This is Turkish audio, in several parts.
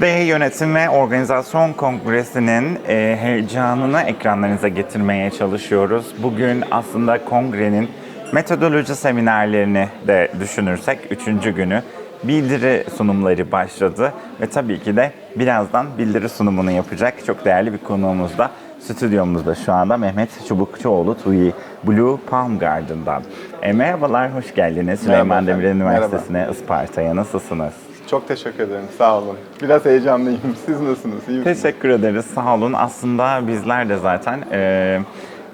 D Yönetim ve Organizasyon Kongresi'nin e, heyecanını ekranlarınıza getirmeye çalışıyoruz. Bugün aslında kongrenin metodoloji seminerlerini de düşünürsek üçüncü günü bildiri sunumları başladı ve tabii ki de birazdan bildiri sunumunu yapacak çok değerli bir konuğumuz da stüdyomuzda şu anda Mehmet Çubukçuoğlu TUI Blue Palm Garden'dan. E, merhabalar, hoş geldiniz Süleyman Demirel. Üniversitesi'ne, Isparta'ya. Nasılsınız? Çok teşekkür ederim. Sağ olun. Biraz heyecanlıyım. Siz nasılsınız? İyi misiniz? Teşekkür ederiz. Sağ olun. Aslında bizler de zaten e,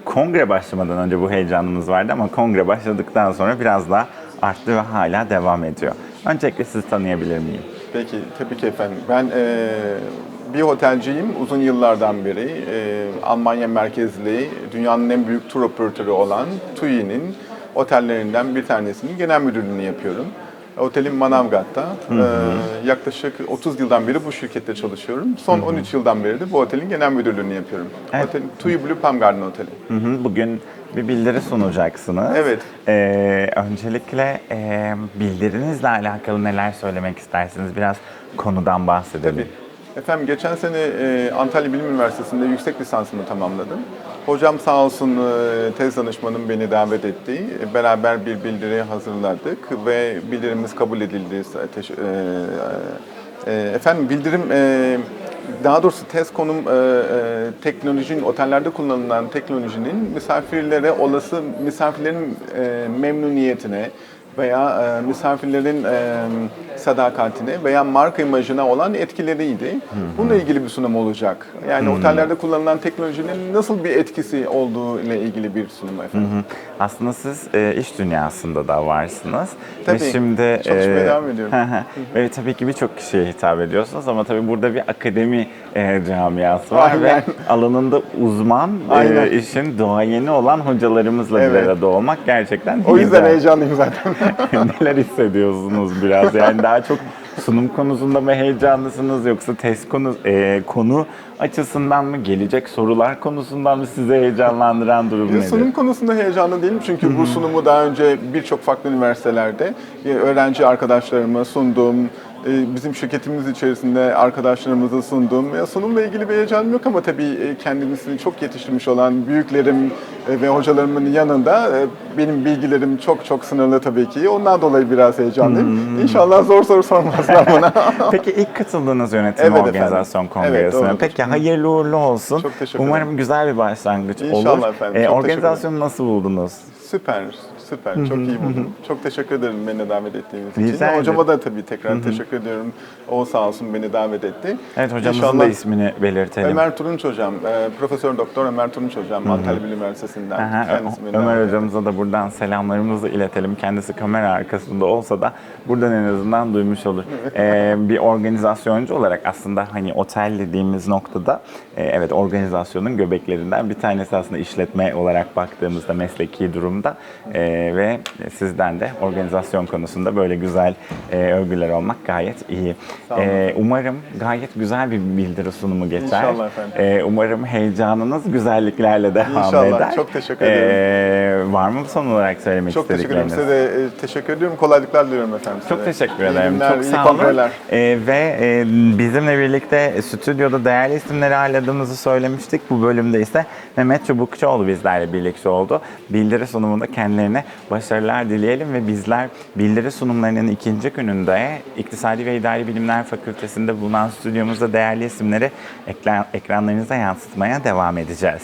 kongre başlamadan önce bu heyecanımız vardı ama kongre başladıktan sonra biraz daha arttı ve hala devam ediyor. Öncelikle sizi tanıyabilir miyim? Peki, tabii ki efendim. Ben eee, bir otelciyim. Uzun yıllardan beri eee, Almanya merkezli, dünyanın en büyük tur operatörü olan TUI'nin otellerinden bir tanesinin genel müdürlüğünü yapıyorum. Otelim Manavgat'ta. Eee, yaklaşık 30 yıldan beri bu şirkette çalışıyorum. Son 13 yıldan beri de bu otelin genel müdürlüğünü yapıyorum. Evet. Otel, TUI Blue Palm Garden Oteli. Hı hı, Bugün bir bildiri sunacaksınız. Evet. E, öncelikle e, bildirinizle alakalı neler söylemek istersiniz? Biraz konudan bahsedelim. Tabii. Efendim geçen sene e, Antalya Bilim Üniversitesi'nde yüksek lisansımı tamamladım. Hocam sağ olsun e, tez danışmanım beni davet etti. E, Beraber bir bildiri hazırladık ve bildirimiz kabul edildi. E, e, efendim bildirim e, daha doğrusu tez konum e, e, teknolojinin otellerde kullanılan teknolojinin misafirlere olası misafirlerin e, memnuniyetine veya e, misafirlerin e, sadakatine veya marka imajına olan etkileriydi. Bununla ilgili bir sunum olacak. Yani otellerde kullanılan teknolojinin nasıl bir etkisi olduğu ile ilgili bir sunum efendim. Hı. Aslında siz e, iş dünyasında da varsınız. Tabii, Ve şimdi çalışmaya devam ediyorum. hı hı. Ve tabii ki birçok kişiye hitap ediyorsunuz ama tabii burada bir akademi e, camiası var Aynen. ve alanında uzman, e, işin duayeni olan hocalarımızla bir Evet. arada olmak gerçekten O yüzden heyecanlıyım zaten. Neler hissediyorsunuz biraz? Yani daha çok sunum konusunda mı heyecanlısınız yoksa test konu e, konu açısından mı gelecek sorular konusundan mı sizi heyecanlandıran durum nedir? Sunum konusunda heyecanlı değilim çünkü bu sunumu daha önce birçok farklı üniversitelerde e, öğrenci arkadaşlarıma sundum. E, Bizim şirketimiz içerisinde arkadaşlarımıza sundum. Ya sunumla ilgili bir heyecanım yok ama tabii e, kendisini çok yetiştirmiş olan büyüklerim e, ve hocalarımın yanında benim bilgilerim çok çok sınırlı tabii ki. Ondan dolayı biraz heyecanlıyım. İnşallah zor soru sormazlar bana. Peki ilk katıldığınız yönetim Evet efendim. organizasyon Evet, kongresine. doğrudur. Peki hayırlı uğurlu olsun. Çok teşekkür Umarım güzel bir başlangıç İnşallah olur. efendim, E, çok organizasyonu nasıl buldunuz? Süper, süper. Çok iyi buldum. Çok teşekkür ederim beni davet ettiğiniz için. Ederim. Hocama da tabii tekrar teşekkür ediyorum. O sağ olsun beni davet etti. Evet hocamızın İnşallah- da ismini belirtelim. Ömer Turunç hocam, e, Profesör Doktor Ömer Turunç hocam, Antalya Bilim Üniversitesi'nden. Aha, Ömer hocamıza da buradan selamlarımızı iletelim. Kendisi kamera arkasında olsa da buradan en azından duymuş olur. Ee, bir organizasyoncu olarak aslında hani otel dediğimiz noktada e, evet organizasyonun göbeklerinden bir tanesi aslında işletme olarak baktığımızda mesleki durumda E, ve sizden de organizasyon konusunda böyle güzel e, övgüler olmak gayet iyi. olun. E, umarım gayet güzel bir bildiri sunumu geçer. İnşallah efendim. E, umarım heyecanınız güzelliklerle devam İnşallah, eder. çok teşekkür ederim. Ee, var mı son olarak söylemek Çok teşekkür ederim. Size de e, teşekkür ediyorum. Kolaylıklar diliyorum efendim size. Çok teşekkür İyi ederim. günler, Çok iyi sağ olun. kongreler. Ee, ve e, bizimle birlikte stüdyoda değerli isimleri ağırladığımızı söylemiştik. Bu bölümde ise Mehmet Çubukçuoğlu bizlerle birlikte oldu. Bildiri sunumunda kendilerine başarılar dileyelim ve bizler bildiri sunumlarının ikinci gününde İktisadi ve İdari Bilimler Fakültesi'nde bulunan stüdyomuzda değerli isimleri ekran, ekranlarınıza yansıtmaya devam edeceğiz.